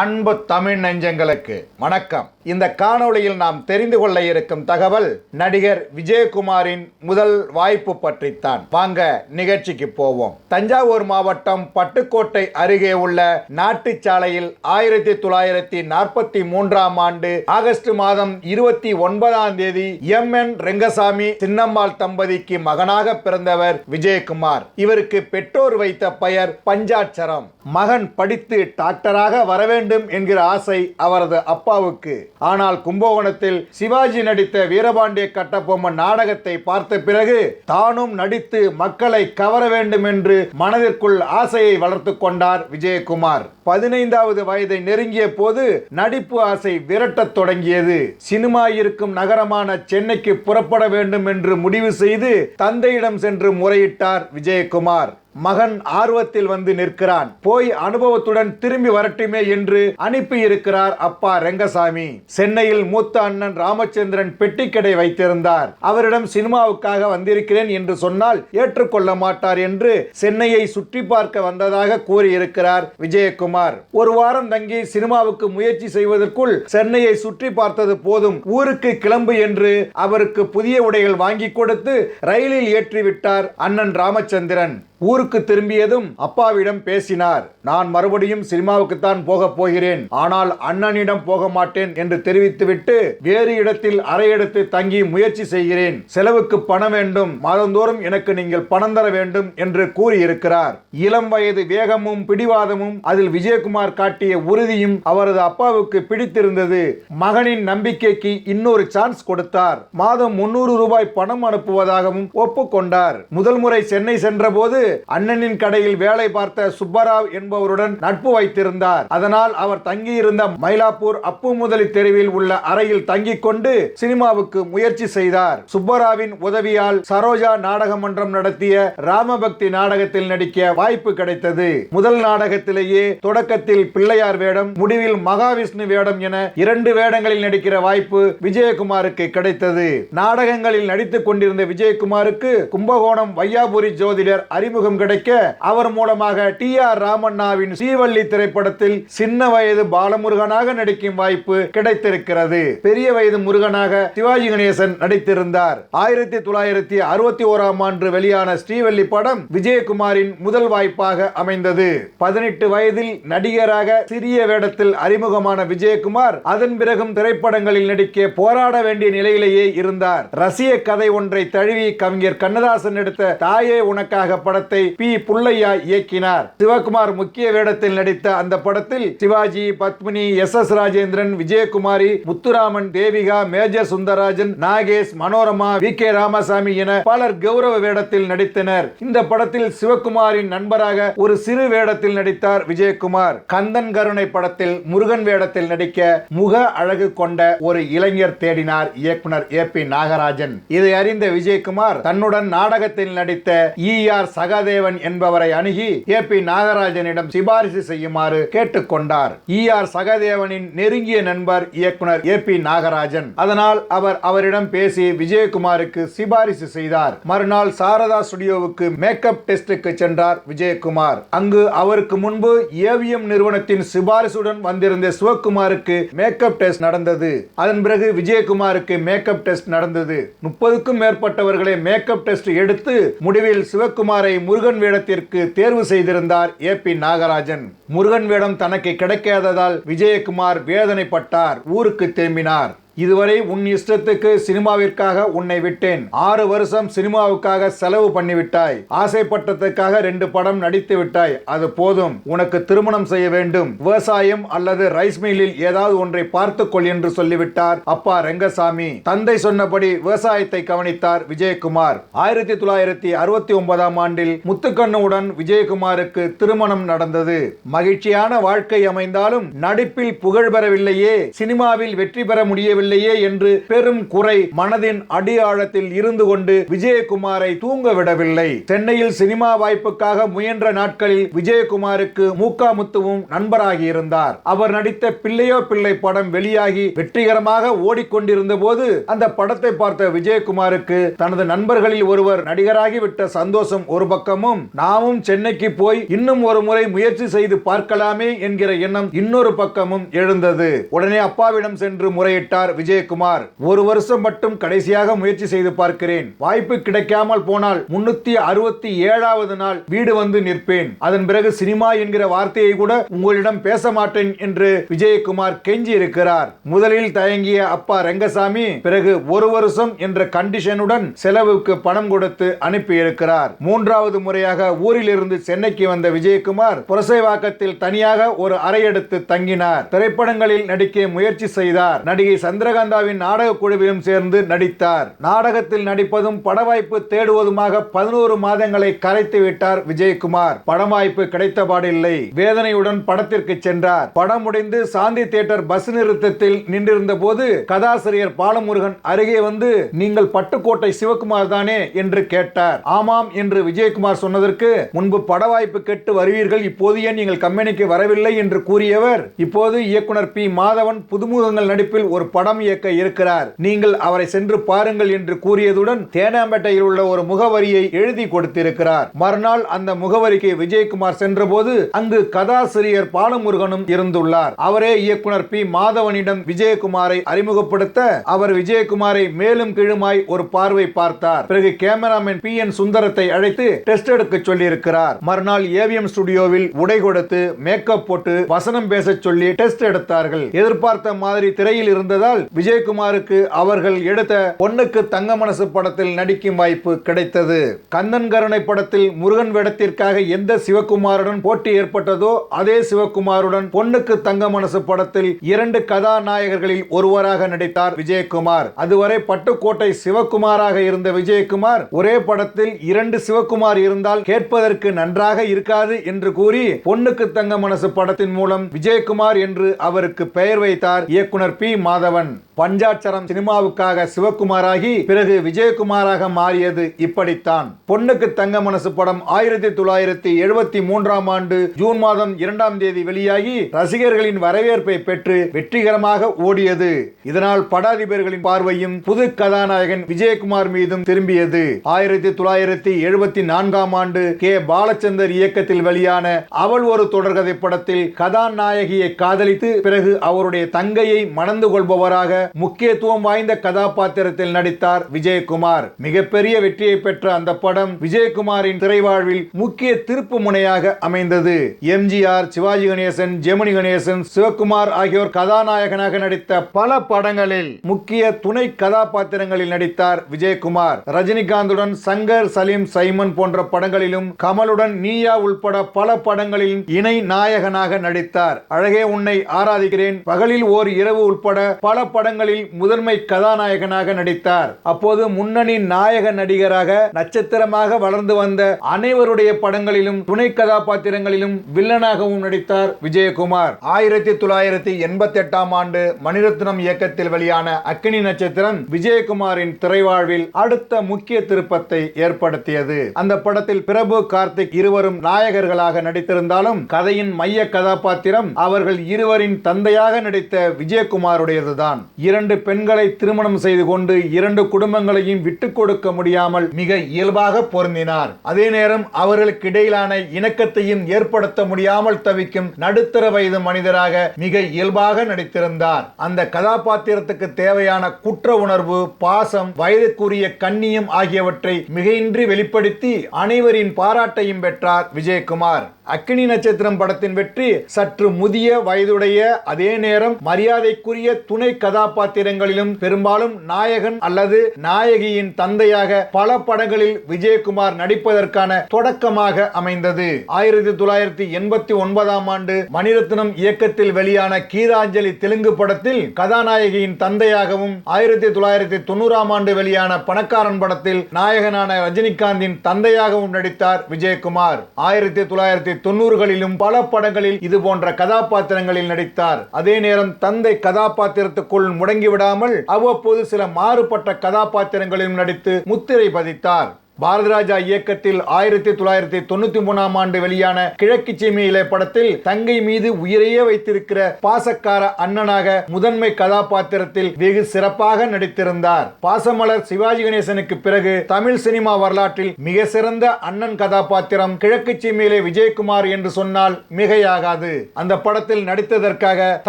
அன்பு தமிழ் நெஞ்சங்களுக்கு வணக்கம். இந்த காணொளியில் நாம் தெரிந்து கொள்ள இருக்கும் தகவல் நடிகர் விஜயகுமாரின் முதல் வாய்ப்பு பற்றித்தான். வாங்க நிகழ்ச்சிக்கு போவோம். தஞ்சாவூர் மாவட்டம் பட்டுக்கோட்டை அருகே உள்ள நாட்டுச்சாலையில் ஆயிரத்தி தொள்ளாயிரத்தி நாற்பத்தி மூன்றாம் ஆண்டு ஆகஸ்ட் மாதம் இருபத்தி ஒன்பதாம் தேதி எம். என். ரெங்கசாமி சின்னம்மாள் தம்பதிக்கு மகனாக பிறந்தவர் விஜயகுமார். இவருக்கு பெற்றோர் வைத்த பெயர் பஞ்சாட்சரம். மகன் படித்து டாக்டராக வர வேண்டும் என்கிற ஆசை அவரது அப்பாவுக்கு. ஆனால் கும்பகோணத்தில் சிவாஜி நடித்த வீரபாண்டிய கட்டபொம்மன் நாடகத்தை பார்த்த பிறகு தானும் நடித்து மக்களை கவர வேண்டும் என்று மனதிற்குள் ஆசையை வளர்த்து கொண்டார் விஜயகுமார். பதினைந்தாவது வயதை நெருங்கிய போது நடிப்பு ஆசை விரட்டத் தொடங்கியது. சினிமா இருக்கும் நகரமான சென்னைக்கு புறப்பட வேண்டும் என்று முடிவு செய்து தந்தையிடம் சென்று முறையிட்டார் விஜயகுமார். மகன் ஆர்வத்தில் வந்து நிற்கிறான். போய் அனுபவத்துடன் திரும்பி வரட்டுமே என்று அனுப்பி இருக்கிறார் அப்பா ரெங்கசாமி. சென்னையில் மூத்த அண்ணன் ராமச்சந்திரன் பெட்டிக்கடை வைத்திருந்தார். அவரிடம் சினிமாவுக்காக வந்திருக்கிறேன் என்று சொன்னால் ஏற்றுக்கொள்ள மாட்டார் என்று சென்னையை சுற்றி பார்க்க வந்ததாக கூறியிருக்கிறார் விஜயகுமார். ஒரு வாரம் தங்கி சினிமாவுக்கு முயற்சி செய்வதற்குள் சென்னையை சுற்றி பார்த்தது போதும். ஊருக்கு கிளம்பு என்று அவருக்கு புதிய உடைகள் வாங்கி கொடுத்து ரயிலில் ஏற்றிவிட்டார் அண்ணன் ராமச்சந்திரன். ஊருக்கு திரும்பியதும் அப்பாவிடம் பேசினார். நான் மறுபடியும் சினிமாவுக்குத்தான் போக போகிறேன். ஆனால் அண்ணனிடம் போக மாட்டேன் என்று தெரிவித்துவிட்டு வேறு இடத்தில் அறை எடுத்து தங்கி முயற்சி செய்கிறேன். செலவுக்கு பணம் வேண்டும். மாதந்தோறும் எனக்கு நீங்கள் பணம் தர வேண்டும் என்று கூறியிருக்கிறார். இளம் வயது வேகமும் பிடிவாதமும் அதில் விஜயகுமார் காட்டிய உறுதியும் அவரது அப்பாவுக்கு பிடித்திருந்தது. மகனின் நம்பிக்கைக்கு இன்னொரு சான்ஸ் கொடுத்தார். மாதம் முன்னூறு ரூபாய் பணம் அனுப்புவதாகவும் ஒப்புக்கொண்டார். முதல் முறை சென்னை சென்றபோது அண்ணனின் கடையில் வேலை பார்த்த சுப்பராவ் என்பவருடன் நட்பு வைத்திருந்தார். அதனால் அவர் தங்கியிருந்த மயிலாப்பூர் அப்பு முதலி தெருவில் உள்ள அறையில் தங்கிக் கொண்டு சினிமாவுக்கு முயற்சி செய்தார். சுப்பராவின் உதவியால் சரோஜா நாடக மன்றம் நடத்திய ராமபக்தி நாடகத்தில் நடிக்க வாய்ப்பு கிடைத்தது. முதல் நாடகத்திலேயே தொடக்கத்தில் பிள்ளையார் வேடம் முடிவில் மகாவிஷ்ணு வேடம் என இரண்டு வேடங்களில் நடிக்கிற வாய்ப்பு விஜயகுமாருக்கு கிடைத்தது. நாடகங்களில் நடித்துக் கொண்டிருந்த விஜயகுமாருக்கு கும்பகோணம் வையாபுரி ஜோதிடர் அறிமுகம் கிடைக்க அவர் மூலமாக டி ஆர் ராமண்ணாவின் ஸ்ரீவள்ளி திரைப்படத்தில் சின்ன வயது பாலமுருகனாக நடிக்கும் வாய்ப்பு கிடைத்திருக்கிறது. பெரிய வயது முருகனாக சிவாஜி கணேசன் நடித்திருந்தார். ஆயிரத்தி தொள்ளாயிரத்தி அறுபத்தி ஓராம் ஆண்டு வெளியான ஸ்ரீவள்ளி படம் விஜயகுமாரின் முதல் வாய்ப்பாக அமைந்தது. பதினெட்டு வயதில் நடிகராக சிறிய வேடத்தில் அறிமுகமான விஜயகுமார் அதன் பிறகும் திரைப்படங்களில் நடிக்க போராட வேண்டிய நிலையிலேயே இருந்தார். ரசிய கதை ஒன்றை தழுவி கவிஞர் கண்ணதாசன் எடுத்த தாயே உனக்காக படத்தை பி. புள்ளையா இயக்கினார். சிவகுமார் முக்கிய வேடத்தில் நடித்த அந்த படத்தில் Sivaji Padmini S. S. Rajendran Vijayakumari Muthuraman Devika Major Sundararajan Nagesh Manorama V. K. Ramasamy என பலர் கௌரவ வேடத்தில் நடித்தனர். இந்த படத்தில் சிவகுமாரின் நண்பராக ஒரு சிறு வேடத்தில் நடித்தார் விஜயகுமார். கந்தன் கருணை படத்தில் முருகன் வேடத்தில் நடிக்க முக அழகு கொண்ட ஒரு இளைஞர் தேடினார் இயக்குனர் ஏ. பி. நாகராஜன். இதை அறிந்த விஜயகுமார் தன்னுடன் நாடகத்தில் நடித்த இ. ஆர். சக சகாதேவன் என்பவரை அணுகி ஏ பி நாகராஜனிடம் சிபாரிசு செய்யுமாறு கேட்டுக்கொண்டார். இ ஆர் சகாதேவனின் நெருங்கிய நண்பர் இயக்குனர் ஏ பி நாகராஜன். அதனால் அவர் அவரிடம் பேசி விஜயகுமாருக்கு சிபாரிசு செய்தார். மறுநாள் சாரதா ஸ்டுடியோவுக்கு மேக்கப் டெஸ்டுக்கு சென்றார் விஜயகுமார். அங்கு அவருக்கு முன்பு ஏவிஎம் நிறுவனத்தின் சிபாரிசுடன் வந்திருந்த சிவகுமாருக்கு மேக்கப் டெஸ்ட் நடந்தது. அதன் பிறகு விஜயகுமாருக்கு மேக்கப் டெஸ்ட் நடந்தது. முப்பதுக்கும் மேற்பட்டவர்களை மேக்கப் டெஸ்ட் எடுத்து முடிவில் சிவகுமாரை முருகன் வேடத்திற்கு தேர்வு செய்திருந்தார் ஏ பி நாகராஜன். முருகன் வேடம் தனக்கு கிடைக்காததால் விஜயகுமார் வேதனைப்பட்டார் ஊருக்கு திரும்பினார் இதுவரை உன் இஷ்டத்துக்கு சினிமாவிற்காக உன்னை விட்டேன். ஆறு வருஷம் சினிமாவுக்காக செலவு பண்ணிவிட்டாய். ஆசைப்பட்டதுக்காக ரெண்டு படம் நடித்து விட்டாய். அது போதும். உனக்கு திருமணம் செய்ய வேண்டும். விவசாயம் அல்லது ரைஸ் மில்லில் ஏதாவது ஒன்றை பார்த்துக்கொள் என்று சொல்லிவிட்டார் அப்பா ரெங்கசாமி. தந்தை சொன்னபடி விவசாயத்தை கவனித்தார் விஜயகுமார். ஆயிரத்தி தொள்ளாயிரத்தி அறுபத்தி ஒன்பதாம் ஆண்டில் முத்துக்கண்ணுடன் விஜயகுமாருக்கு திருமணம் நடந்தது. மகிழ்ச்சியான வாழ்க்கை அமைந்தாலும் நடிப்பில் புகழ் பெறவில்லையே. சினிமாவில் வெற்றி பெற முடியவில்லை. முடியவில்லையே என்று பெரும் குறை மனதின் அடியாழத்தில் இருந்து கொண்டு விஜயகுமாரை தூங்க விடவில்லை சென்னையில் சினிமா வாய்ப்புக்காக முயன்ற நாட்களில் விஜயகுமாருக்கு மூக்காமுத்துவும் நண்பராகி இருந்தார் அவர் நடித்த பிள்ளையோ பிள்ளை படம் வெளியாகி வெற்றிகரமாக ஓடிக்கொண்டிருந்த போது அந்த படத்தை பார்த்த விஜயகுமாருக்கு தனது நண்பர்களில் ஒருவர் நடிகராகிவிட்ட சந்தோஷம் ஒரு பக்கமும் நாமும் சென்னைக்கு போய் இன்னும் ஒரு முறை முயற்சி செய்து பார்க்கலாமே என்கிற எண்ணம் இன்னொரு பக்கமும் எழுந்தது. உடனே அப்பாவிடம் சென்று முறையிட்டார் விஜயகுமார். ஒரு வருஷம் மட்டும் கடைசியாக முயற்சி செய்து பார்க்கிறேன். வாய்ப்பு கிடைக்காமல் போனால் முன்னூத்தி அறுபத்தி ஏழாவது நாள் வீடு வந்து நிற்பேன். அதன் பிறகு சினிமா என்கிற வார்த்தையை கூட உங்களிடம் பேச மாட்டேன் என்று விஜயகுமார் கெஞ்சி இருக்கிறார் முதலில் தயங்கிய அப்பா ரங்கசாமி பிறகு ஒரு வருஷம் என்ற கண்டிஷனுடன் செலவுக்கு பணம் கொடுத்து அனுப்பியிருக்கிறார். மூன்றாவது முறையாக ஊரிலிருந்து சென்னைக்கு வந்த விஜயகுமார் புரசைவாக்கத்தில் தனியாக ஒரு அறை எடுத்து தங்கினார். திரைப்படங்களில் நடிக்க முயற்சி செய்தார். நடிகை சந்திரகாந்தாவின் நாடக குழுவிலும் சேர்ந்து நடித்தார். நாடகத்தில் நடிப்பதும் பட வாய்ப்பு தேடுவதுமாக பதினோரு மாதங்களை கரைத்து விட்டார் விஜயகுமார். படம் வாய்ப்பு கிடைத்தபாடில்லை வேதனையுடன் படத்திற்கு சென்றார். படம் முடிந்து சாந்தி தியேட்டர் பஸ் நிறுத்தத்தில் நின்றிருந்த போது கதாசிரியர் பாலமுருகன் அருகே வந்து நீங்கள் பட்டுக்கோட்டை சிவகுமார் தானே? என்று கேட்டார். ஆமாம் என்று விஜயகுமார் சொன்னதற்கு முன்பு பட வாய்ப்பு கேட்டு வருவீர்கள் இப்போது ஏன் நீங்கள் கம்பெனிக்கு வரவில்லை? என்று கூறியவர் இப்போது இயக்குனர் பி. மாதவன் புதுமுகங்கள் நடிப்பில் ஒரு படம் இயக்க இருக்கிறார். நீங்கள் அவரை சென்று பாருங்கள் என்று கூறியதுடன் தேனாம்பேட்டையில் உள்ள ஒரு முகவரியை எழுதி கொடுத்திருக்கிறார். மறுநாள் அந்த முகவரிக்கு விஜயகுமார் சென்றபோது அங்கு கதாசிரியர் பாலமுருகனும் இருந்துள்ளார். அவரே இயக்குனர் பி. மாதவனிடம் விஜயகுமாரை அறிமுகப்படுத்த அவர் விஜயகுமாரை மேலும் கீழுமாய் ஒரு பார்வை பார்த்தார். பிறகு கேமராமேன் பி. என். சுந்தரத்தை அழைத்து டெஸ்ட் எடுக்க சொல்லியிருக்கிறார். மறுநாள் ஏவிஎம் ஸ்டுடியோவில் உடை கொடுத்து மேக்கப் போட்டு வசனம் பேச சொல்லி டெஸ்ட் எடுத்தார்கள். எதிர்பார்த்த மாதிரி திரையில் இருந்ததால் விஜயகுமாருக்கு அவர்கள் எடுத்த பொண்ணுக்கு தங்க மனசு படத்தில் நடிக்கும் வாய்ப்பு கிடைத்தது. கந்தன் கருணை படத்தில் முருகன் வேடத்திற்காக எந்த சிவகுமாருடன் போட்டி ஏற்பட்டதோ அதே சிவகுமாருடன் பொண்ணுக்கு தங்க மனசு படத்தில் இரண்டு கதாநாயகர்களில் ஒருவராக நடித்தார் விஜயகுமார். அதுவரை பட்டுக்கோட்டை சிவகுமாராக இருந்த விஜயகுமார் ஒரே படத்தில் இரண்டு சிவகுமார் இருந்தால் கேட்பதற்கு நன்றாக இருக்காது என்று கூறி பொண்ணுக்கு தங்க மனசு படத்தின் மூலம் விஜயகுமார் என்று அவருக்கு பெயர் வைத்தார் இயக்குனர் பி. மாதவன். Amen. பஞ்சாட்சரம் சினிமாவுக்காக சிவகுமாராகி பிறகு விஜயகுமாராக மாறியது இப்படித்தான். பொண்ணுக்கு தங்க மனசு படம் ஆயிரத்தி தொள்ளாயிரத்தி எழுபத்தி மூன்றாம் ஆண்டு ஜூன் மாதம் இரண்டாம் தேதி வெளியாகி ரசிகர்களின் வரவேற்பை பெற்று வெற்றிகரமாக ஓடியது. இதனால் படாதிபர்களின் பார்வையும் புது கதாநாயகன் விஜயகுமார் மீதும் திரும்பியது. ஆயிரத்தி தொள்ளாயிரத்தி எழுபத்தி நான்காம் ஆண்டு கே. பாலச்சந்தர் இயக்கத்தில் வெளியான அவள் ஒரு தொடர்கதை படத்தில் கதாநாயகியை காதலித்து பிறகு அவருடைய தங்கையை மணந்து கொள்பவராக முக்கியத்துவம் வாய்ந்த கதாபாத்திரத்தில் நடித்தார் விஜயகுமார். மிகப்பெரிய வெற்றியை பெற்ற அந்த படம் விஜயகுமாரின் திரைவாழ்வில் முக்கிய திருப்பு முனையாக அமைந்தது. எம்ஜிஆர் சிவாஜி கணேசன் ஜெமினி கணேசன் சிவகுமார் ஆகியோர் கதாநாயகனாக நடித்த பல படங்களில் முக்கிய துணை கதாபாத்திரங்களில் நடித்தார் விஜயகுமார். ரஜினிகாந்துடன் சங்கர் சலீம் சைமன் போன்ற படங்களிலும் கமலுடன் நீயா உள்பட பல படங்களிலும் இணை நாயகனாக நடித்தார். அழகே உன்னை ஆராதிக்கிறேன். பகலில் ஓர் இரவு உள்பட பல படங்களில் முதன்மை கதாநாயகனாக நடித்தார். அப்போது முன்னணி நாயக நடிகராக நட்சத்திரமாக வளர்ந்து வந்த அனைவருடைய படங்களிலும் துணை கதாபாத்திரங்களிலும் வில்லனாகவும் நடித்தார் விஜயகுமார். ஆயிரத்தி தொள்ளாயிரத்தி எண்பத்தி எட்டாம் ஆண்டு மணிரத்னம் இயக்கத்தில் வெளியான அக்கினி நட்சத்திரம் விஜயகுமாரின் திரைவாழ்வில் அடுத்த முக்கிய திருப்பத்தை ஏற்படுத்தியது. அந்த படத்தில் பிரபு கார்த்திக் இருவரும் நாயகர்களாக நடித்திருந்தாலும் கதையின் மைய கதாபாத்திரம் அவர்கள் இருவரின் தந்தையாக நடித்த விஜயகுமாருடையதுதான். இரண்டு பெண்களை திருமணம் செய்து கொண்டு இரண்டு குடும்பங்களையும் விட்டுக் கொடுக்க முடியாமல் மிக இயல்பாக பொருந்தினார். அதே நேரம் அவர்களுக்கு இடையிலான இணக்கத்தையும் ஏற்படுத்த முடியாமல் தவிக்கும் நடுத்தர வயது மனிதராக மிக இயல்பாக நடித்திருந்தார். அந்த கதாபாத்திரத்துக்கு தேவையான குற்ற உணர்வு பாசம் வயதுக்குரிய கண்ணியம் ஆகியவற்றை மிகையின்றி வெளிப்படுத்தி அனைவரின் பாராட்டையும் பெற்றார் விஜயகுமார். அக்கினி நட்சத்திரம் படத்தின் வெற்றி சற்று முதிய வயதுடைய அதே நேரம் மரியாதைக்குரிய துணை கதா கதாபாத்திரங்களிலும் பெரும்பாலும் நாயகன் அல்லது நாயகியின் தந்தையாக பல படங்களில் விஜயகுமார் நடிப்பதற்கான தொடக்கமாக அமைந்தது. ஆயிரத்தி தொள்ளாயிரத்தி எண்பத்தி ஒன்பதாம் ஆண்டு மணிரத்னம் இயக்கத்தில் வெளியான கீதாஞ்சலி தெலுங்கு படத்தில் கதாநாயகியின் தந்தையாகவும் ஆயிரத்தி தொள்ளாயிரத்தி தொண்ணூறாம் ஆண்டு வெளியான பணக்காரன் படத்தில் நாயகனான ரஜினிகாந்தின் தந்தையாகவும் நடித்தார் விஜயகுமார். ஆயிரத்தி தொள்ளாயிரத்தி தொண்ணூறுகளிலும் பல படங்களில் இது போன்ற கதாபாத்திரங்களில் நடித்தார். அதே நேரம் தந்தை கதாபாத்திரத்துக்குள் முடங்கிவிடாமல் அவ்வப்போது சில மாறுபட்ட கதாபாத்திரங்களிலும் நடித்து முத்திரை பதித்தார். பாரதிராஜா இயக்கத்தில் ஆயிரத்தி தொள்ளாயிரத்தி தொண்ணூத்தி மூணாம் ஆண்டு வெளியான கிழக்கு சீமையிலே படத்தில் தங்கை மீது உயிரையே வைத்திருக்கிற பாசக்கார அண்ணனாக முதன்மை கதாபாத்திரத்தில் வெகு சிறப்பாக நடித்திருந்தார். பாசமலர் சிவாஜி கணேசனுக்கு பிறகு தமிழ் சினிமா வரலாற்றில் மிக சிறந்த அண்ணன் கதாபாத்திரம் கிழக்கு சீமையிலே விஜயகுமார் என்று சொன்னால் மிகையாகாது. அந்த படத்தில் நடித்ததற்காக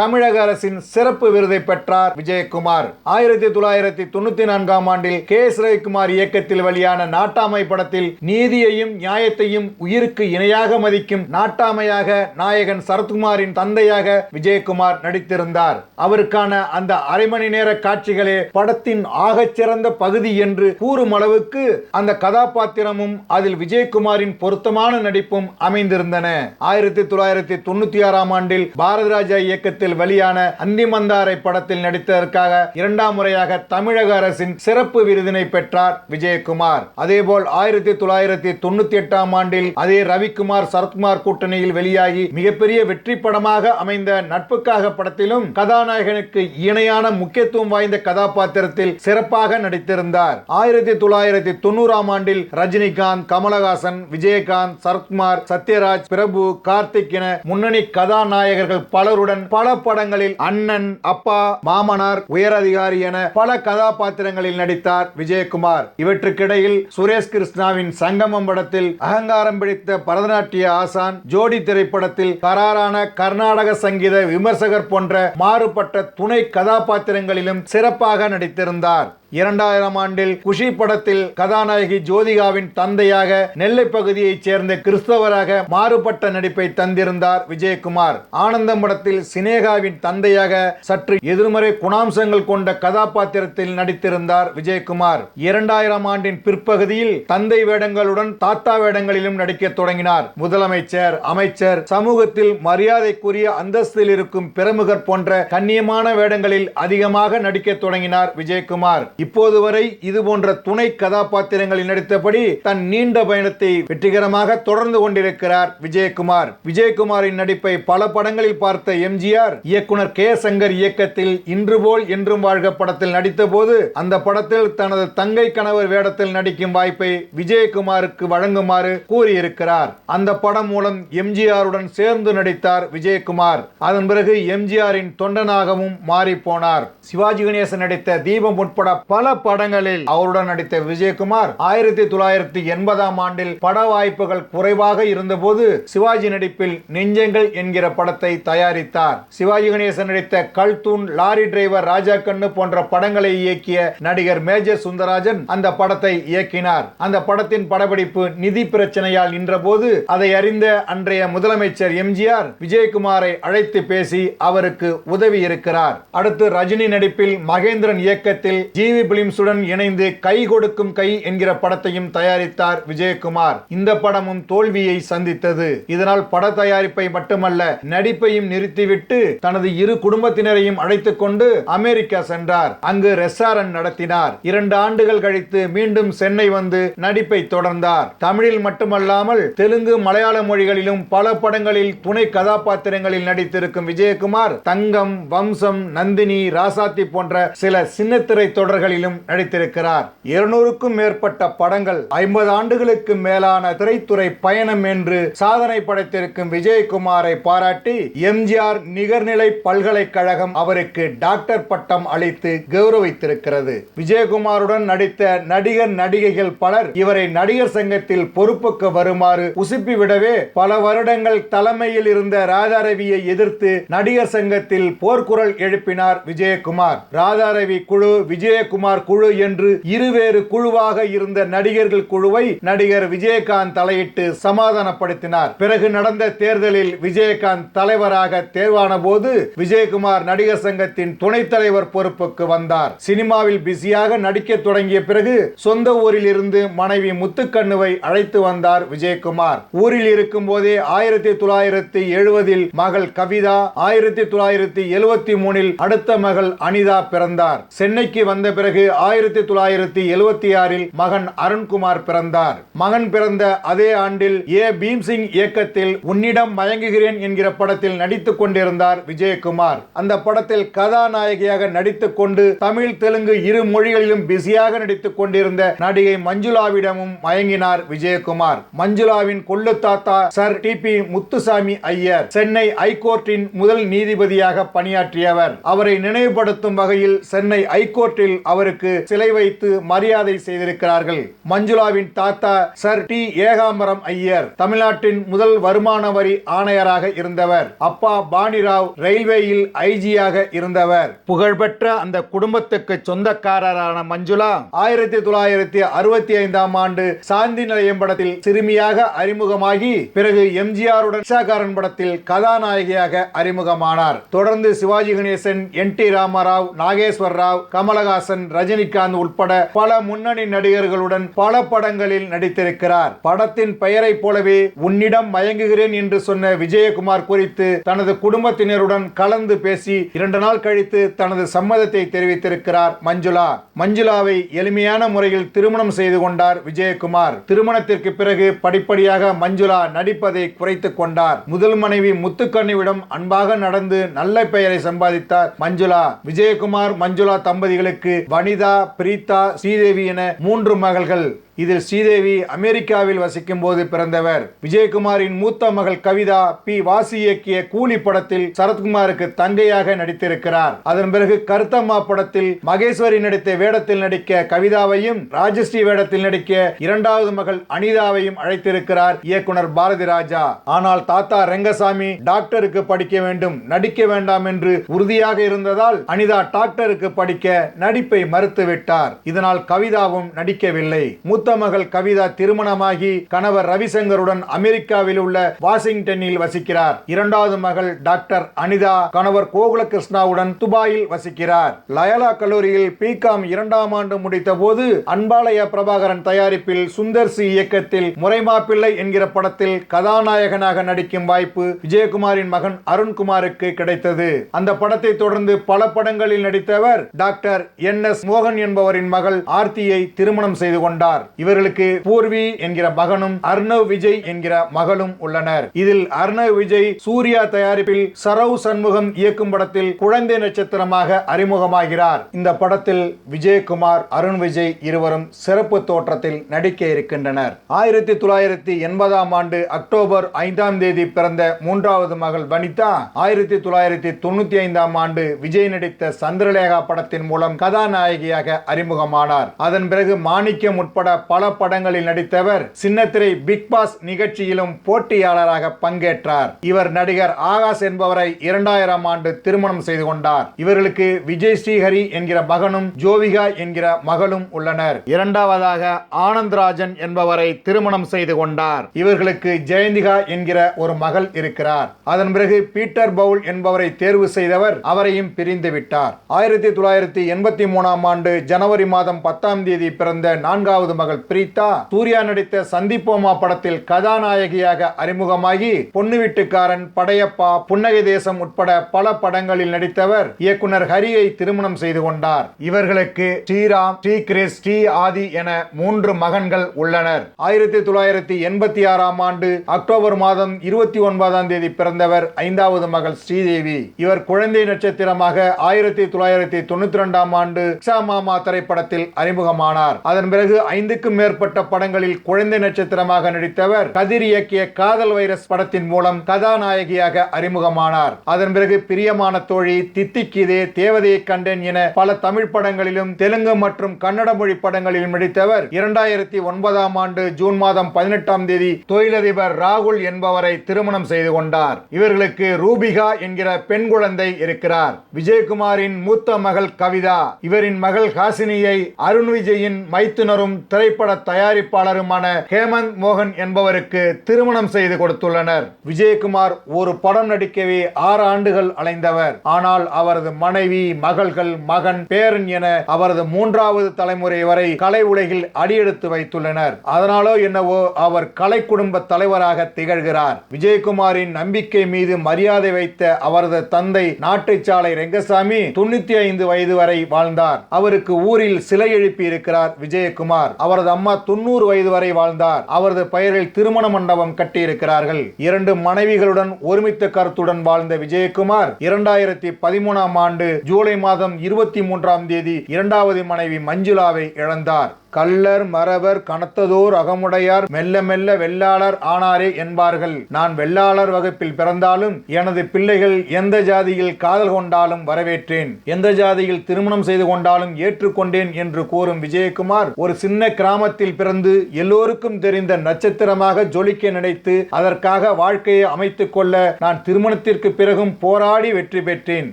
தமிழக அரசின் சிறப்பு விருதை பெற்றார் விஜயகுமார். ஆயிரத்தி தொள்ளாயிரத்தி தொண்ணூத்தி நான்காம் ஆண்டில் கே எஸ் ரவிக்குமார் இயக்கத்தில் வெளியான நாட்டாமை படத்தில் நீதியையும் நியாயத்தையும் உயிருக்கு இணையாக மதிக்கும் நாட்டாமையாக நாயகன் சரத்குமாரின் தந்தையாக விஜயகுமார் நடித்திருந்தார். அவருக்கான அந்த அரை மணி நேர காட்சிகளே படத்தின் ஆகச்சிறந்த பகுதி என்று கூறும் அளவுக்கு அந்த கதாபாத்திரமும் அதில் விஜயகுமாரின் பொருத்தமான நடிப்பும் அமைந்திருந்தன. ஆயிரத்தி தொள்ளாயிரத்தி தொண்ணூத்தி ஆறாம் ஆண்டில் பாரதராஜா இயக்கத்தில் வெளியான அந்திமந்தாரை படத்தில் நடித்ததற்காக இரண்டாம் முறையாக தமிழக அரசின் சிறப்பு விருதினை பெற்றார் விஜயகுமார். அதே அதேபோல் ஆயிரத்தி தொள்ளாயிரத்தி தொண்ணூத்தி எட்டாம் ஆண்டில் அதே ரவிக்குமார் சரத்குமார் கூட்டணியில் வெளியாகி மிகப்பெரிய வெற்றி படமாக அமைந்த நட்புக்காக படத்திலும் கதாநாயகனுக்கு இணையான முக்கியத்துவம் வாய்ந்த கதாபாத்திரத்தில் சிறப்பாக நடித்திருந்தார். ஆயிரத்தி தொள்ளாயிரத்தி தொண்ணூறாம் ஆண்டில் ரஜினிகாந்த் கமலஹாசன் விஜயகாந்த் சரத்குமார் சத்யராஜ் பிரபு கார்த்திக் என முன்னணி கதாநாயகர்கள் பலருடன் பல படங்களில் அண்ணன் அப்பா மாமனார் உயரதிகாரி என பல கதாபாத்திரங்களில் நடித்தார் விஜயகுமார். இவற்றுக்கிடையில் சுரேஷ் கிருஷ்ணாவின் சங்கமம் படத்தில் அகங்காரம் பிடித்த பரதநாட்டிய ஆசான் ஜோடி திரைப்படத்தில் கராரான கர்நாடக சங்கீத விமர்சகர் போன்ற மாறுபட்ட துணை கதாபாத்திரங்களிலும் சிறப்பாக நடித்திருந்தார். இரண்டாயிரம் ஆண்டில் குஷி படத்தில் கதாநாயகி ஜோதிகாவின் தந்தையாக நெல்லை பகுதியைச் சேர்ந்த கிறிஸ்தவராக மாறுபட்ட நடிப்பை தந்திருந்தார் விஜயகுமார். ஆனந்தம் படத்தில் சினேகாவின் தந்தையாக சற்று எதிர்மறை குணாம்சங்கள் கொண்ட கதாபாத்திரத்தில் நடித்திருந்தார் விஜயகுமார். இரண்டாயிரம் ஆண்டின் பிற்பகுதியில் தந்தை வேடங்களுடன் தாத்தா வேடங்களிலும் நடிக்க தொடங்கினார். முதலமைச்சர் அமைச்சர் சமூகத்தில் மரியாதைக்குரிய அந்தஸ்தில் இருக்கும் பிரமுகர் போன்ற கண்ணியமான வேடங்களில் அதிகமாக நடிக்க தொடங்கினார் விஜயகுமார். இப்போது வரை இது போன்ற துணை கதாபாத்திரங்களில் நடித்தபடி தன் நீண்ட பயணத்தை வெற்றிகரமாக தொடர்ந்து கொண்டிருக்கிறார் விஜயகுமார். விஜயகுமாரின் நடிப்பை பல படங்களில் பார்த்த எம்ஜிஆர் இயக்குனர் கே. சங்கர் இயக்கத்தில் இன்று போல் என்றும் வாழ்க படத்தில் நடித்த போது அந்த படத்தில் தனது தங்கை கணவர் வேடத்தில் நடிக்கும் வாய்ப்பை விஜயகுமாருக்கு வழங்குமாறு கூறியிருக்கிறார். அந்த படம் மூலம் எம்ஜிஆருடன் சேர்ந்து நடித்தார் விஜயகுமார். அதன் பிறகு எம்ஜிஆரின் தொண்டனாகவும் மாறி போனார் சிவாஜி கணேசன் நடித்த தீபம் உட்பட பல படங்களில் அவருடன் நடித்த விஜயகுமார் ஆயிரத்தி தொள்ளாயிரத்தி எண்பதாம் ஆண்டில் பட வாய்ப்புகள் குறைவாக இருந்தபோது சிவாஜி நடிப்பில் நெஞ்சங்கள் என்கிற படத்தை தயாரித்தார். சிவாஜி கணேசன் நடித்த கல்தூன் லாரி டிரைவர் ராஜா கண்ணு போன்ற படங்களை இயக்கிய நடிகர் மேஜர் சுந்தராஜன் அந்த படத்தை இயக்கினார். அந்த படத்தின் படப்பிடிப்பு நிதி பிரச்சனையால் நின்றபோது அதை அறிந்த அன்றைய முதலமைச்சர் எம்ஜிஆர் விஜயகுமாரை அழைத்து பேசி அவருக்கு உதவி இருக்கிறார் அடுத்து ரஜினி நடிப்பில் மகேந்திரன் இயக்கத்தில் ஜி டிவி பிலிம்ஸுடன் இணைந்து கை கொடுக்கும் கை என்கிற படத்தையும் தயாரித்தார் விஜயகுமார். இந்த படமும் தோல்வியை சந்தித்தது. இதனால் பட தயாரிப்பை மட்டுமல்ல நடிப்பையும் நிறுத்திவிட்டு தனது இரு குடும்பத்தினரையும் அழைத்துக் கொண்டு அமெரிக்கா சென்றார். அங்கு ரெஸ்டாரண்ட் நடத்தினார். இரண்டு ஆண்டுகள் கழித்து மீண்டும் சென்னை வந்து நடிப்பை தொடர்ந்தார். தமிழில் மட்டுமல்லாமல் தெலுங்கு மலையாள மொழிகளிலும் பல படங்களில் துணை கதாபாத்திரங்களில் நடித்திருக்கும் விஜயகுமார் தங்கம் வம்சம் நந்தினி ராசாத்தி போன்ற சில சின்னத்திரை தொடர்களிலும் நடித்திருக்கிறார். இருநூறுக்கும் மேற்பட்ட படங்கள் ஐம்பது ஆண்டுகளுக்கு மேலான திரைத்துறை பயணம் என்று சாதனை படைத்திருக்கும் விஜயகுமாரை பாராட்டி எம்ஜிஆர் நிகர்நிலை பல்கலைக்கழகம் அவருக்கு டாக்டர் பட்டம் அளித்து கௌரவித்திருக்கிறது. விஜயகுமாருடன் நடித்த நடிகர் நடிகைகள் பலர் இவரை நடிகர் சங்கத்தில் பொறுப்புக்கு வருமாறு உசுப்பிவிடவே பல வருடங்கள் தலைமையில் இருந்த ராதாரவியை எதிர்த்து நடிகர் சங்கத்தில் போர்க்குரல் எழுப்பினார் விஜயகுமார். ராதாரவி குழு விஜயகுமார் குழு என்று இருவேறு குழுவாக இருந்த நடிகர்கள் குழுவை நடிகர் விஜயகாந்த் தலையிட்டு சமாதானப்படுத்தினார். பிறகு நடந்த தேர்தலில் விஜயகாந்த் தலைவராக தேர்வான போது விஜயகுமார் நடிகர் சங்கத்தின் துணைத் தலைவர் பொறுப்புக்கு வந்தார். சினிமாவில் பிஸியாக நடிக்க தொடங்கிய பிறகு சொந்த ஊரில் இருந்து மனைவி முத்துக்கண்ணுவை அழைத்து வந்தார் விஜயகுமார். ஊரில் இருக்கும் போதே ஆயிரத்தி தொள்ளாயிரத்தி எழுபதில் மகள் கவிதா ஆயிரத்தி தொள்ளாயிரத்தி எழுபத்தி மூணில் அடுத்த மகள் அனிதா பிறந்தார். சென்னைக்கு வந்த பிறகு பிறகு ஆயிரத்தி தொள்ளாயிரத்தி எழுபத்தி ஆறில் மகன் அருண்குமார் பிறந்தார். மகன் பிறந்த அதே ஆண்டில் ஏ. பீம்சிங் இயக்கத்தில் உன்னிடம் மயங்குகிறேன் என்கிற படத்தில் நடித்துக் கொண்டிருந்தார் விஜயகுமார். அந்த படத்தில் கதாநாயகியாக நடித்துக் கொண்டு தமிழ் தெலுங்கு இரு மொழிகளிலும் பிஸியாக நடித்துக் கொண்டிருந்த நடிகை மஞ்சுளாவிடமும் மயங்கினார் விஜயகுமார். மஞ்சுளாவின் கொள்ளு தாத்தா Sir T. P. Muthuswamy Iyer Chennai ஐகோர்ட்டின் முதல் நீதிபதியாக பணியாற்றியவர். அவரை நினைவுபடுத்தும் வகையில் சென்னை ஐகோர்ட்டில் அவருக்கு சிலை வைத்து மரியாதை செய்திருக்கிறார்கள். மஞ்சுளாவின் தாத்தா சர் டி. ஏகாம்பரம் ஐயர் தமிழ்நாட்டின் முதல் வருமான வரி ஆணையராக இருந்தவர். அப்பா பாணிராவ் ரயில்வேயில் ஐஜியாக இருந்தவர். புகழ்பெற்ற அந்த குடும்பத்துக்கு சொந்தக்காரரான மஞ்சுளா ஆயிரத்தி தொள்ளாயிரத்தி அறுபத்தி ஐந்தாம் ஆண்டு சாந்தி நிலையம் படத்தில் சிறுமியாக அறிமுகமாகி பிறகு எம்ஜிஆருடன் ரிக்ஷாக்காரன் படத்தில் கதாநாயகியாக அறிமுகமானார். தொடர்ந்து சிவாஜி கணேசன் என் டி. ராமராவ் நாகேஸ்வர் ராவ் கமலஹாசன் ரஜினிகாந்த் உட்பட பல முன்னணி நடிகர்களுடன் பல படங்களில் நடித்திருக்கிறார். படத்தின் பெயரை போலவே உன்னிடம் மயங்குகிறேன் என்று சொன்ன விஜயகுமார் குறித்து தனது குடும்பத்தினருடன் கலந்து பேசி இரண்டு நாள் கழித்து தனது சம்மதத்தை தெரிவித்திருக்கிறார் மஞ்சுளா. மஞ்சுளாவை எளிமையான முறையில் திருமணம் செய்து கொண்டார் விஜயகுமார். திருமணத்திற்கு பிறகு படிப்படியாக மஞ்சுளா நடிப்பதை குறைத்துக் கொண்டார். முதல் மனைவி முத்துக்கண்ணுவிடம் அன்பாக நடந்து நல்ல பெயரை சம்பாதித்தார் மஞ்சுளா. விஜயகுமார் மஞ்சுளா தம்பதிகளுக்கு வனிதா பிரீதா ஸ்ரீதேவி என மூன்று மகள்கள். இதில் ஸ்ரீதேவி அமெரிக்காவில் வசிக்கும் போது பிறந்தவர். விஜயகுமாரின் மூத்த மகள் கவிதா பி. வாசி இயக்கிய கூலி படத்தில் சரத்குமாருக்கு தங்கையாக நடித்திருக்கிறார். அதன் பிறகு கருத்தம்மா படத்தில் மகேஸ்வரி நடித்த வேடத்தில் நடிக்க கவிதாவையும் ராஜஸ்ரீ வேடத்தில் நடிக்க இரண்டாவது மகள் அனிதாவையும் அழைத்திருக்கிறார் இயக்குனர் பாரதி ராஜா. ஆனால் தாத்தா ரெங்கசாமி டாக்டருக்கு படிக்க வேண்டும் நடிக்க வேண்டாம் என்று உறுதியாக இருந்ததால் அனிதா டாக்டருக்கு படிக்க நடிப்பை மறுத்துவிட்டார். இதனால் கவிதாவும் நடிக்கவில்லை. மூத்த மகள் கவிதா திருமணமாகி கணவர் ரவிசங்கருடன் அமெரிக்காவில் உள்ள வாஷிங்டனில் வசிக்கிறார். இரண்டாவது மகள் டாக்டர் அனிதா கணவர் கோகுலகிருஷ்ணாவுடன் துபாயில் வசிக்கிறார். லயலா கல்லூரியில் பிகாம் இரண்டாம் ஆண்டு முடித்த போது அன்பாலய பிரபாகரன் தயாரிப்பில் சுந்தர் சி இயக்கத்தில் முறைமாப்பிள்ளை என்கிற படத்தில் கதாநாயகனாக நடிக்கும் வாய்ப்பு விஜயகுமாரின் மகன் அருண்குமாருக்கு கிடைத்தது. அந்த படத்தை தொடர்ந்து பல படங்களில் நடித்தவர் டாக்டர் என் எஸ் மோகன் என்பவரின் மகள் ஆர்த்தியை திருமணம் செய்து கொண்டார். இவர்களுக்கு பூர்வி என்கிற மகனும் அர்ணவ் விஜய் என்கிற மகளும் உள்ளனர். இதில் அர்ணவ் விஜய் சூர்யா தயாரிப்பில் சரவ் சண்முகம் இயக்கும் படத்தில் குழந்தை நட்சத்திரமாக அறிமுகமாகிறார். இந்த படத்தில் விஜயகுமார் அருண் விஜய் இருவரும் சிறப்பு தோற்றத்தில் நடிக்க இருக்கின்றனர். ஆயிரத்தி தொள்ளாயிரத்தி எண்பதாம் ஆண்டு அக்டோபர் ஐந்தாம் தேதி பிறந்த மூன்றாவது மகள் வனிதா ஆயிரத்தி தொள்ளாயிரத்தி தொண்ணூத்தி ஐந்தாம் ஆண்டு விஜய் நடித்த சந்திரலேகா படத்தின் மூலம் கதாநாயகியாக அறிமுகமானார். அதன் பிறகு மாணிக்கம் உட்பட பல படங்களில் நடித்தவர் சின்னத்திரை பிக் பாஸ் நிகழ்ச்சியிலும் போட்டியாளராக பங்கேற்றார். இவர் நடிகர் ஆகாஷ் என்பவரை இரண்டாயிரம் ஆண்டு திருமணம் செய்து கொண்டார். இவர்களுக்கு விஜய் ஸ்ரீஹரி என்கிற மகனும் ஜோவிகா என்கிற மகளும் உள்ளனர். இரண்டாவதாக ஆனந்த்ராஜன் என்பவரை திருமணம் செய்து கொண்டார். இவர்களுக்கு ஜெயந்திகா என்கிற ஒரு மகள் இருக்கிறார். அதன் பிறகு பீட்டர் பவுல் என்பவரை தேர்வு செய்தவர் அவரையும் பிரிந்து விட்டார். ஆயிரத்தி தொள்ளாயிரத்தி எண்பத்தி மூணாம் ஆண்டு ஜனவரி மாதம் பத்தாம் தேதி பிறந்த நான்காவது மகள் பிரீதா சூர்யா நடித்த சந்திப்போமா படத்தில் கதாநாயகியாக அறிமுகமாகி பொண்ணு வீட்டுக்காரன் படையப்பா புன்னகை தேசம் உட்பட பல படங்களில் நடித்தவர் இயக்குனர் ஹரியை திருமணம் செய்து கொண்டார். இவர்களுக்கு ஸ்ரீராம் ஸ்ரீ கிரிஸ் ஸ்ரீ ஆதி என மூன்று மகன்கள் உள்ளனர். ஆயிரத்தி தொள்ளாயிரத்தி எண்பத்தி ஆறாம் ஆண்டு அக்டோபர் மாதம் இருபத்தி ஒன்பதாம் தேதி பிறந்தவர் ஐந்தாவது மகள் ஸ்ரீதேவி. இவர் குழந்தை நட்சத்திரமாக ஆயிரத்தி தொள்ளாயிரத்தி தொண்ணூத்தி ரெண்டாம் ஆண்டு மாமா திரைப்படத்தில் அறிமுகமானார். அதன் பிறகு ஐந்து ஐந்துக்கும் மேற்பட்ட படங்களில் குழந்தை நட்சத்திரமாக நடித்தவர் கதிர் இயக்கிய காதல் வைரஸ் படத்தின் மூலம் கதாநாயகியாக அறிமுகமானார். அதன் பிறகு பிரியமான தோழி தித்திக்கிதே தேவதையை கண்டேன் என பல தமிழ் படங்களிலும் தெலுங்கு மற்றும் கன்னட மொழி படங்களிலும் நடித்தவர். இரண்டாயிரத்தி ஒன்பதாம் ஆண்டு ஜூன் மாதம் பதினெட்டாம் தேதி தொழிலதிபர் ராகுல் என்பவரை திருமணம் செய்து கொண்டார். இவர்களுக்கு ரூபிகா என்கிற பெண் குழந்தை இருக்கிறார். விஜயகுமாரின் மூத்த மகள் கவிதா. இவரின் மகள் ஹாசினியை அருண் விஜயின் மைத்துனரும் திரை திரைப்பட தயாரிப்பாளருமான ஹேமந்த் மோகன் என்பவருக்கு திருமணம் செய்து கொடுத்துள்ளனர். விஜயகுமார் ஒரு படம் நடிக்கவே ஆறு ஆண்டுகள் அலைந்தவர். ஆனால் அவரது மனைவி மகள்கள் மகன் பேரன் என அவரது மூன்றாவது தலைமுறை வரை கலை உலகில் அடியெடுத்து வைத்துள்ளனர். அதனாலோ என்னவோ அவர் கலை குடும்ப தலைவராக திகழ்கிறார். விஜயகுமாரின் நம்பிக்கை மீது மரியாதை வைத்த அவரது தந்தை நாட்டுச்சாலை ரெங்கசாமி தொண்ணூத்தி ஐந்து வயது வரை வாழ்ந்தார். அவருக்கு ஊரில் சிலை எழுப்பி இருக்கிறார் விஜயகுமார். அவரது அம்மா தொண்ணூறு வயது வரை வாழ்ந்தார். அவரது பெயரில் திருமண மண்டபம் கட்டியிருக்கிறார்கள். இரண்டு மனைவிகளுடன் ஒருமித்த கருத்துடன் வாழ்ந்த விஜயகுமார் இரண்டாயிரத்தி பதிமூணாம் ஆண்டு ஜூலை மாதம் இருபத்தி மூன்றாம் தேதி இரண்டாவது மனைவி மஞ்சுளாவை இழந்தார். கள்ளர் மறவர் கனத்ததோர் அகமுடையார் மெல்ல மெல்ல வெள்ளாளர் ஆனாரே என்பார்கள். நான் வெள்ளாளர் வகுப்பில் பிறந்தாலும் எனது பிள்ளைகள் எந்த ஜாதியில் காதல் கொண்டாலும் வரவேற்றேன். எந்த ஜாதியில் திருமணம் செய்து கொண்டாலும் ஏற்றுக்கொண்டேன் என்று கூறும் விஜயகுமார் ஒரு சின்ன கிராம கிராமத்தில் பிறந்து எல்லோருக்கும் தெரிந்த நட்சத்திரமாக ஜொலிக்க நினைத்து அதற்காக வாழ்க்கையை அமைத்துக் கொள்ள நான் திருமணத்திற்கு பிறகும் போராடி வெற்றி பெற்றேன்.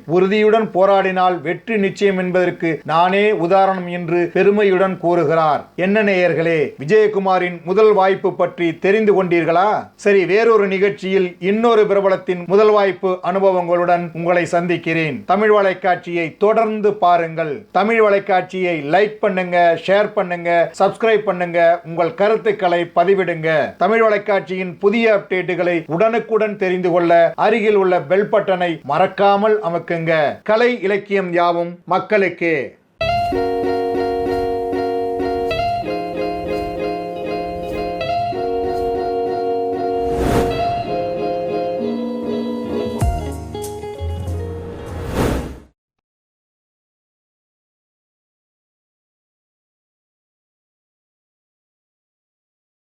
உறுதியுடன் போராடினால் வெற்றி நிச்சயம் என்பதற்கு நானே உதாரணம் என்று பெருமையுடன் கூறுகிறார். என்ன நேயர்களே விஜயகுமாரின் முதல் வாய்ப்பு பற்றி தெரிந்து கொண்டீர்களா? சரி வேறொரு நிகழ்ச்சியில் இன்னொரு பிரபலத்தின் முதல் வாய்ப்பு அனுபவங்களுடன் உங்களை சந்திக்கிறேன். தமிழ் வலைக்காட்சியை தொடர்ந்து பாருங்கள். தமிழ் வலைக்காட்சியை லைக் பண்ணுங்க ஷேர் பண்ணுங்க சப்ஸ்கிரைப் பண்ணுங்க உங்கள் கருத்துக்களை பதிவிடுங்க. தமிழ் வலைக்காட்சியின் புதிய அப்டேட்டுகளை உடனுக்குடன் தெரிந்து கொள்ள அருகில் உள்ள பெல் பட்டனை மறக்காமல் அமக்குங்க. கலை இலக்கியம் யாவும் மக்களுக்கே.